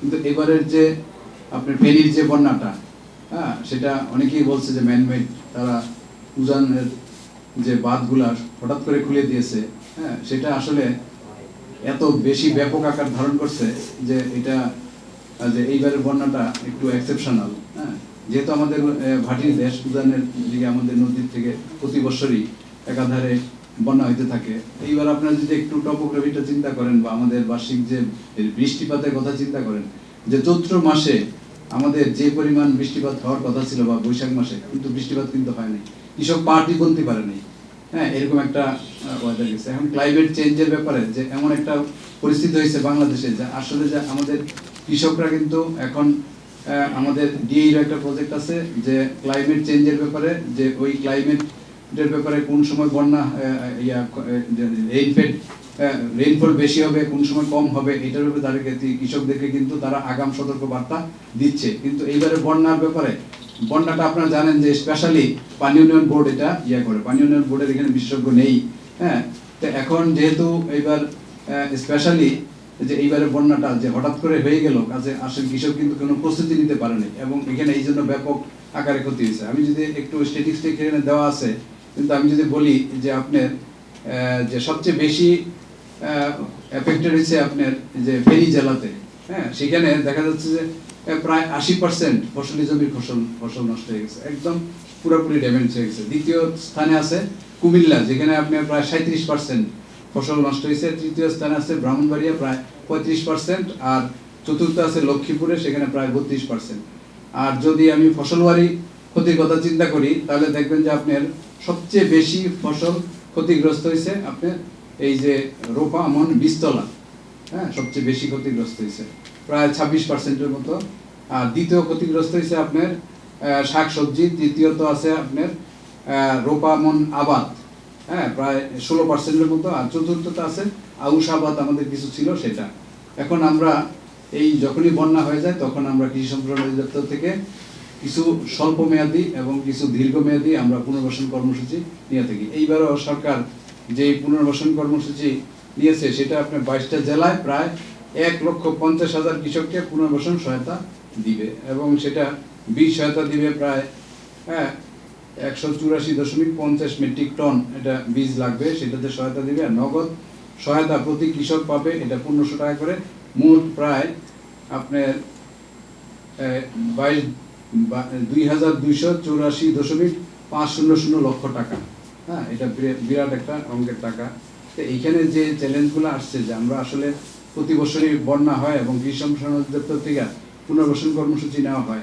কিন্তু এবারের যে আপনার ফেনীর যে বন্যাটা হ্যাঁ সেটা অনেকেই বলছে যে ম্যানমেড তারা উজানের যে বাঁধগুলার হঠাৎ করে খুলে দিয়েছে হ্যাঁ সেটা আসলে এত বেশি ব্যাপক আকার ধারণ করছে যে এটা, যে এইবারের বন্যাটা একটু এক্সেপশনাল হ্যাঁ। যেহেতু আমাদের ভাটির দেশ উজানের দিকে আমাদের নদীর থেকে প্রতি বছরই একাধারে বন্যা হইতে থাকে। এইবার আপনারা যদি একটু টপোগ্রাফিটা চিন্তা করেন বা আমাদের বার্ষিক যে বৃষ্টিপাতের কথা চিন্তা করেন, যে চৈত্র মাসে আমাদের যে পরিমাণ বৃষ্টিপাত হওয়ার কথা ছিল বা বৈশাখ মাসে, কিন্তু বৃষ্টিপাত কিন্তু হয়নি কৃষক পাটি বলতে পারেনি হ্যাঁ এরকম একটা ওয়েদার গেছে। এখন ক্লাইমেট চেঞ্জের ব্যাপারে যে এমন একটা পরিস্থিতি হয়েছে বাংলাদেশে, যে আসলে যে আমাদের কৃষকরা কিন্তু এখন আমাদের ডিএইর একটা প্রজেক্ট আছে যে ক্লাইমেট চেঞ্জের ব্যাপারে, যে ওই ক্লাইমেটের ব্যাপারে কোন সময় বন্যা ইয়া রেইনফেড রেইনফল বেশি হবে, কোন সময় কম হবে, এটার ব্যাপারে তাদেরকে কৃষকদেরকে কিন্তু তারা আগাম সতর্ক বার্তা দিচ্ছে। কিন্তু এইবারে বন্যার ব্যাপারে, বন্যাটা আপনারা জানেন যে স্পেশালি পানি উন্নয়ন বোর্ড এটা ইয়ে করে। পানি উন্নয়ন বোর্ডের এখানে বিশেষজ্ঞ নেই হ্যাঁ? তো এখন যেহেতু এইবার স্পেশালি যে এইবারে বন্যাটা যে হঠাৎ করে হয়ে গেল, কাজে আসলে কৃষক কিন্তু কোনো প্রস্তুতি নিতে পারেনি এবং এখানে এই জন্য ব্যাপক আকারে ক্ষতি হয়েছে। আমি যদি একটু স্ট্যাটিস্টিক এখানে দেওয়া আছে কিন্তু আমি যদি বলি যে আপনার যে সবচেয়ে বেশি এফেক্টেড হয়েছে আপনার যে ফেনী জেলাতে হ্যাঁ সেখানে দেখা যাচ্ছে যে প্রায় আশি পার্সেন্ট ফসলি জমির ফসল ফসল নষ্ট হয়ে গেছে। একদম পুরোপুরি ড্যামেজ হয়ে গেছে। দ্বিতীয় স্থানে আছে কুমিল্লা, যেখানে আপনার প্রায় সাঁত্রিশ পার্সেন্ট ফসল নষ্ট হয়েছে। তৃতীয় স্থানে আছে ব্রাহ্মণবাড়িয়া, প্রায় পঁয়ত্রিশ পার্সেন্ট আর চতুর্থ আছে লক্ষ্মীপুরে, সেখানে প্রায় বত্রিশ পার্সেন্ট আর যদি আমি ফসলবাড়ি ক্ষতির কথা চিন্তা করি, তাহলে দেখবেন যে আপনার সবচেয়ে বেশি ফসল ক্ষতিগ্রস্ত হয়েছে আপনার এই যে রোপা, আমন, বীজতলা হ্যাঁ সবচেয়ে বেশি ক্ষতিগ্রস্ত হয়েছে। প্রায় ছাব্বিশ পার্সেন্টের মতো। আর দ্বিতীয় ক্ষতিগ্রস্ত হয়েছে আপনার শাক সবজি তৃতীয়ত আছে আপনার রোপা রোপামন আবাদ হ্যাঁ প্রায় ষোলো পার্সেন্টের মতো। আর চতুর্থতে আছে, আউশ আবাদ আমাদের কিছু ছিল সেটা। এখন আমরা এই যখনই বন্যা হয়ে যায়, তখন আমরা কৃষি সম্প্রসারণ অধিদপ্তর থেকে কিছু স্বল্প মেয়াদী এবং কিছু দীর্ঘমেয়াদী আমরা পুনর্বাসন কর্মসূচি নিয়ে থাকি। এইবারও সরকার যে পুনর্বাসন কর্মসূচি নিয়েছে, সেটা আপনার বাইশটা জেলায় প্রায় এক লক্ষ পঞ্চাশ হাজার কৃষককে পুনর্বাসন সহায়তা দিবে এবং সেটা বীজ সহায়তা দিবে প্রায় হ্যাঁ একশো চুরাশি দশমিক পঞ্চাশ মেট্রিক টন এটা বীজ লাগবে, সেটাতে সহায়তা দিবে। আর নগদ সহায়তা প্রতি কৃষক পাবে এটা পনেরোশো টাকা করে। মোট প্রায় আপনার বাইশ দুই হাজার দুইশো চৌরাশি দশমিক পাঁচ শূন্য শূন্য লক্ষ টাকা। হ্যাঁ এটা বিরা- বিরাট একটা অঙ্কের টাকা। তো এইখানে যে চ্যালেঞ্জগুলো আসছে যে আমরা আসলে প্রতি বছরই বন্যা হয় এবং গ্রীষ্ম দপ্তর থেকে পুনর্বাসন কর্মসূচি নেওয়া হয়